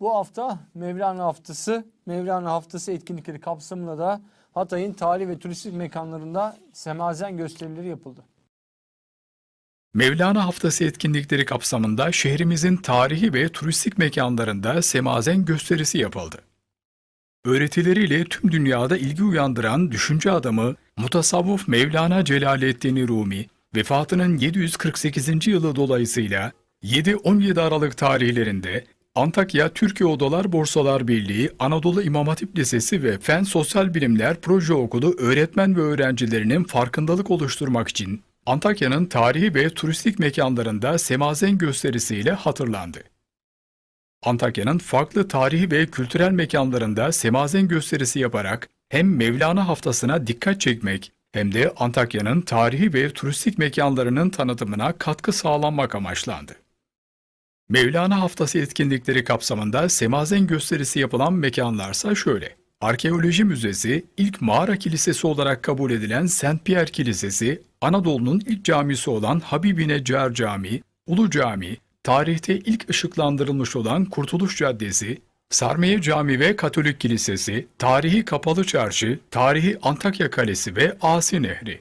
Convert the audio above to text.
Bu hafta Mevlana Haftası, Mevlana Haftası etkinlikleri kapsamında da Hatay'ın tarihi ve turistik mekanlarında semazen gösterileri yapıldı. Mevlana Haftası etkinlikleri kapsamında şehrimizin tarihi ve turistik mekanlarında semazen gösterisi yapıldı. Öğretileriyle tüm dünyada ilgi uyandıran düşünce adamı mutasavvuf Mevlana Celaleddin Rumi, vefatının 748. yılı dolayısıyla 7-17 Aralık tarihlerinde Antakya Türkiye Odalar Borsalar Birliği, Anadolu İmam Hatip Lisesi ve Fen Sosyal Bilimler Proje Okulu öğretmen ve öğrencilerinin farkındalık oluşturmak için Antakya'nın tarihi ve turistik mekanlarında semazen gösterisiyle hatırlandı. Antakya'nın farklı tarihi ve kültürel mekanlarında semazen gösterisi yaparak hem Mevlana haftasına dikkat çekmek hem de Antakya'nın tarihi ve turistik mekanlarının tanıtımına katkı sağlanmak amaçlandı. Mevlana Haftası etkinlikleri kapsamında semazen gösterisi yapılan mekanlarsa şöyle. Arkeoloji Müzesi, ilk mağara kilisesi olarak kabul edilen Saint Pierre Kilisesi, Anadolu'nun ilk camisi olan Habibi Neccar Camii, Ulu Cami, tarihte ilk ışıklandırılmış olan Kurtuluş Caddesi, Sarmiye Camii ve Katolik Kilisesi, tarihi Kapalı Çarşı, tarihi Antakya Kalesi ve Asi Nehri.